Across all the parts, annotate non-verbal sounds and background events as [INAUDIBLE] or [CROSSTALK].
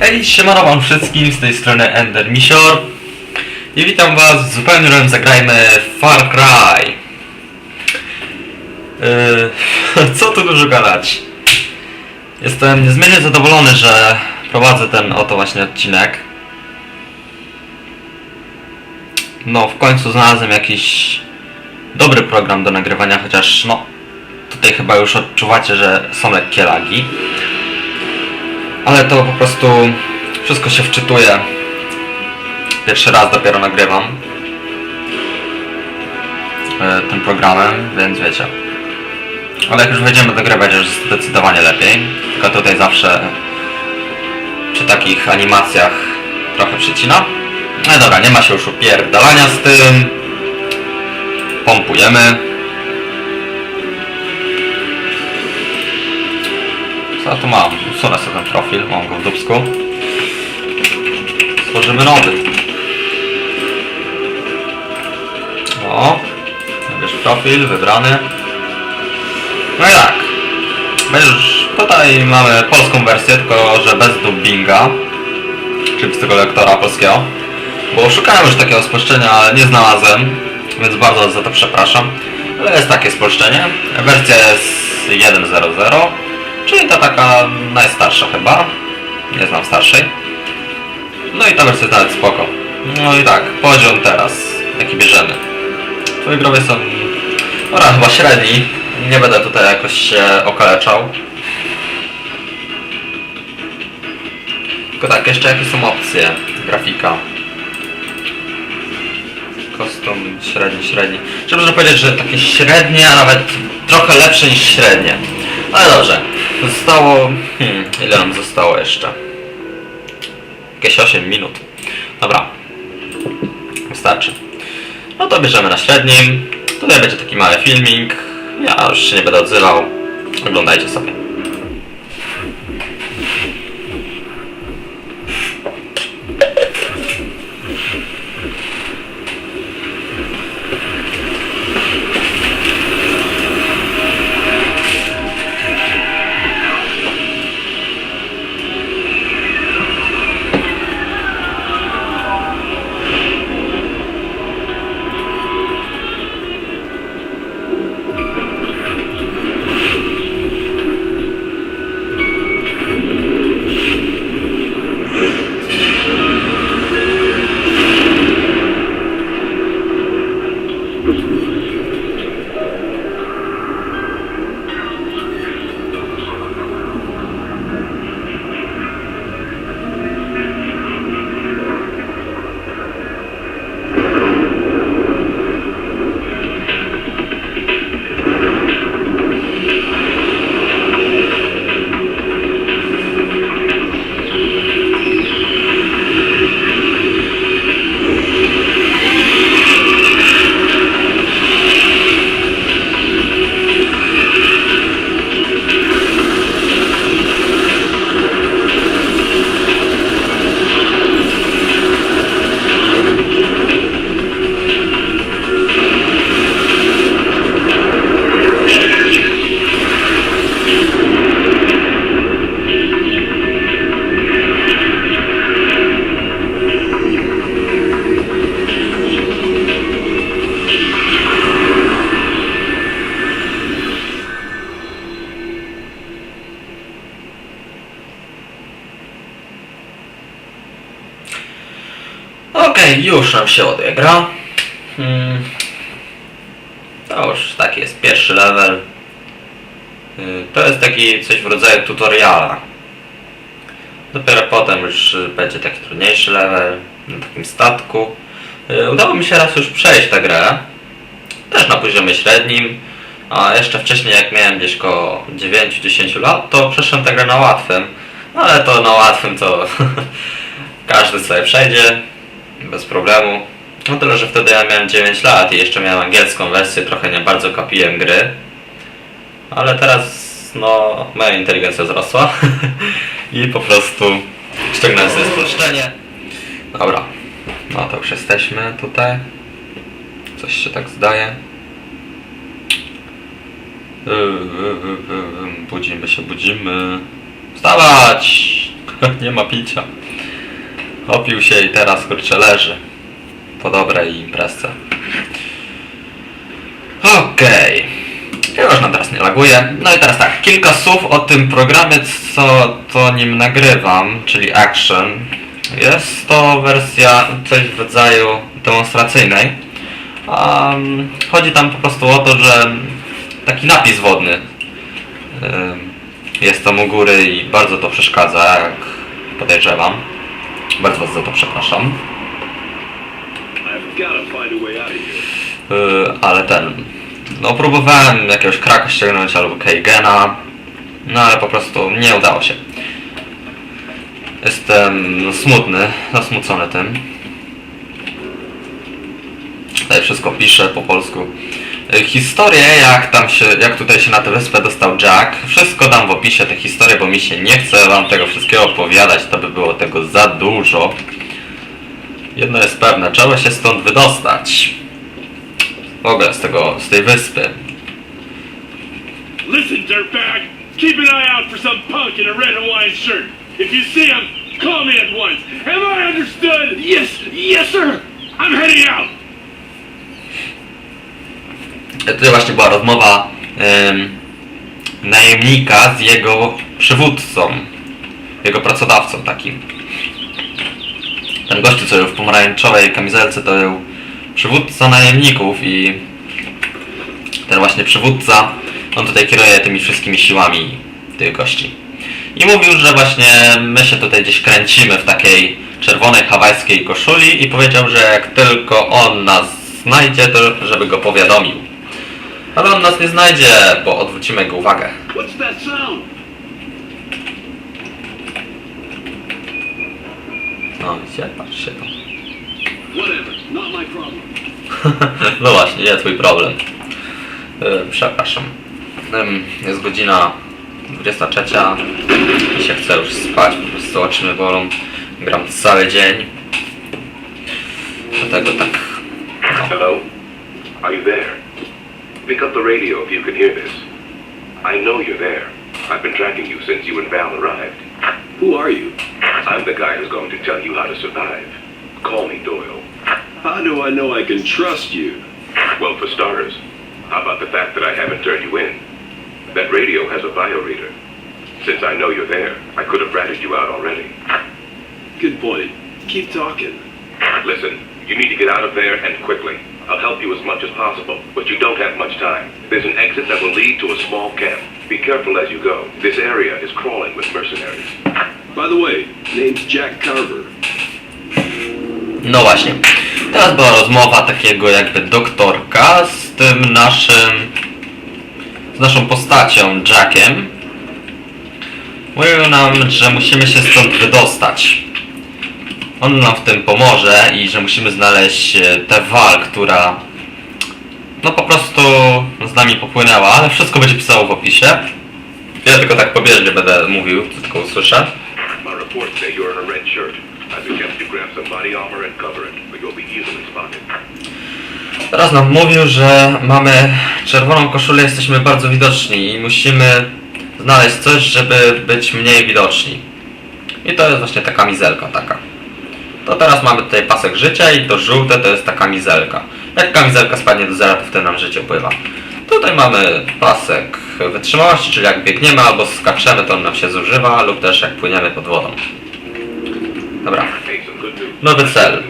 Hej, siemano wam wszystkim, z tej strony Ender Misior i witam was w zupełnie nowym zagrajmy Far Cry. Yy, [LAUGHS] co tu dużo gadać? Jestem niezmiernie zadowolony, że prowadzę ten oto właśnie odcinek. No, w końcu znalazłem jakiś dobry program do nagrywania, chociaż no, tutaj chyba już odczuwacie, że są lekkie lagi. Ale to po prostu wszystko się wczytuje. Pierwszy raz dopiero nagrywam e, tym programem, więc wiecie. Ale jak już będziemy dogrywać, już zdecydowanie lepiej. Tylko tutaj zawsze przy takich animacjach trochę przycina. No dobra, nie ma się już upierdalania z tym. Pompujemy. Ja tu mam? Usunę sobie ten profil, mam go w dupsku. Stworzymy nowy. O, wybierz profil, wybrany. No i tak. Będziesz, tutaj mamy polską wersję, tylko że bez dubbinga. Czyli z tego lektora polskiego. Bo szukałem już takiego spolszczenia, ale nie znalazłem. Więc bardzo za to przepraszam. Ale jest takie spolszczenie. Wersja jest 1.0.0. Czyli ta taka najstarsza chyba. Nie znam starszej. No i ta wersja jest nawet spoko. No i tak, poziom teraz, jaki bierzemy. Growy są oraz chyba średni. Nie będę tutaj jakoś się okaleczał. Tylko tak, jeszcze jakie są opcje? Grafika. Custom, średni, średni. Trzeba można powiedzieć, że takie średnie, a nawet trochę lepsze niż średnie. Ale dobrze. Zostało... Hmm, ile nam zostało jeszcze? Jakieś 8 minut. Dobra. Wystarczy. No to bierzemy na średnim. Tutaj będzie taki mały filmik. Ja już się nie będę odzywał. Oglądajcie sobie. Okej, już nam się ładuje gra. Hmm. To już taki jest pierwszy level. Y, To jest taki coś w rodzaju tutoriala. Dopiero potem już będzie taki trudniejszy level na takim statku. Y, Udało mi się raz już przejść tę grę. Też na poziomie średnim. A jeszcze wcześniej jak miałem gdzieś koło 9-10 lat, to przeszedłem tę grę na łatwym. No ale to na łatwym to [LAUGHS] każdy sobie przejdzie bez problemu. No tyle, że wtedy ja miałem 9 lat i jeszcze miałem angielską wersję, trochę nie bardzo kapiłem gry. Ale teraz, no, moja inteligencja wzrosła [LAUGHS] i po prostu ściągnąłem sobie spolszczenie. Dobra, no to już jesteśmy tutaj. Coś się tak zdaje. Yy, yy, yy, Budzimy się, budzimy. Wstawać! [LAUGHS] Nie ma picia. Opił się i teraz kurczę leży. Po dobrej imprezce. Okej. Już nam teraz nie laguje. No i teraz tak, kilka słów o tym programie, co to nim nagrywam, czyli Action. Jest to wersja coś w rodzaju demonstracyjnej. Um, chodzi tam po prostu o to, że taki napis wodny ym, jest tam u góry i bardzo to przeszkadza, jak podejrzewam. Bardzo was za to przepraszam. Yy, ale ten. No próbowałem jakiegoś kraka ściągnąć albo Keigena, no ale po prostu nie udało się. Jestem smutny, zasmucony tym. Tutaj wszystko piszę po polsku. Yy, Historię, jak tam się, jak tutaj się na tę wyspę dostał Jack, wszystko dam w opisie tę historię, bo mi się nie chce wam tego wszystkiego opowiadać, to by było tego za dużo. Jedno jest pewne, trzeba się stąd wydostać. W ogóle z tego, z tej wyspy. Listen, dirtbag. Keep an eye out for some punk in a red Hawaiian shirt. If you see him, call me at once. Am I understood? Yes, yes, sir. I'm heading out. Tutaj właśnie była rozmowa najemnika z jego przywódcą, jego pracodawcą takim. Ten gościu, co był w pomarańczowej kamizelce, to był przywódca najemników i ten właśnie przywódca, on tutaj kieruje tymi wszystkimi siłami tych gości. I mówił, że właśnie my się tutaj gdzieś kręcimy w takiej czerwonej hawajskiej koszuli i powiedział, że jak tylko on nas znajdzie, to żeby go powiadomił. Ale on nas nie znajdzie, bo odwrócimy jego uwagę. What's that sound? No. Whatever. Not my problem. [LAUGHS] no właśnie, nie twój problem. E, przepraszam. Jest godzina 23 i się chce już spać, po prostu oczy mnie bolą. Gram cały dzień. Dlatego tak. No. Hello? Are you there? Pick up the radio if you can hear this. I know you're there. I've been tracking you since you and Val arrived. Who are you? I'm the guy who's going to tell you how to survive. Call me Doyle. How do I know I can trust you? Well, for starters, how about the fact that I haven't turned you in? That radio has a bioreader. Since I know you're there, I could have ratted you out already. Good point. Keep talking. Listen, you need to get out of there and quickly. I'll help you as much as possible, but you don't have much time. There's an exit that will lead to a small camp. Be careful as you go. This area is crawling with mercenaries. By the way, name's Jack Carver. No właśnie. Teraz była rozmowa takiego jakby doktorka z tym naszym... z naszą postacią, Jackiem. Mówił nam, że musimy się stąd wydostać. On nam w tym pomoże i że musimy znaleźć e, tę wal, która no po prostu z nami popłynęła, ale wszystko będzie pisało w opisie. Ja tylko tak pobieżnie będę mówił, co tylko usłyszę. Teraz nam mówił, że mamy czerwoną koszulę, jesteśmy bardzo widoczni i musimy znaleźć coś, żeby być mniej widoczni. I to jest właśnie ta kamizelka taka. To teraz mamy tutaj pasek życia i to żółte to jest ta kamizelka. Jak kamizelka spadnie do zera, to wtedy nam życie upływa. Tutaj mamy pasek wytrzymałości, czyli jak biegniemy albo skaczemy, to on nam się zużywa, lub też jak płyniemy pod wodą. Dobra. Nowy cel.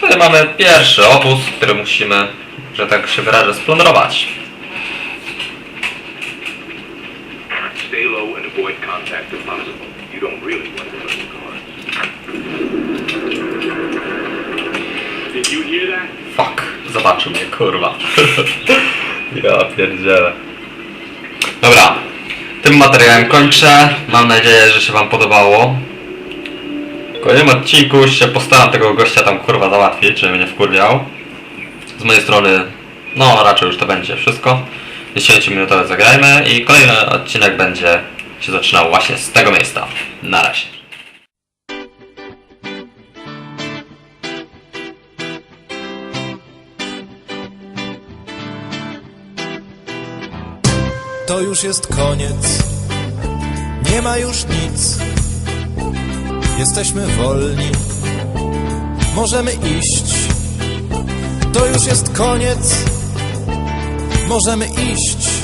Tutaj mamy pierwszy obóz, który musimy, że tak się wyrażę, splądrować. Stay low and avoid contact if possible. You don't really want to play the cards. Did you hear that? Fuck, zobaczył mnie, kurwa. [LAUGHS] ja pierdzielę. Dobra, tym materiałem kończę. Mam nadzieję, że się wam podobało. W kolejnym odcinku się postaram tego gościa tam kurwa załatwić, żeby mnie wkurwiał. Z mojej strony, no raczej już to będzie wszystko. 10-minutowe zagrajmy i kolejny odcinek będzie się zaczynał właśnie z tego miejsca. Na razie. To już jest koniec, nie ma już nic. Jesteśmy wolni, możemy iść. To już jest koniec. Możemy iść.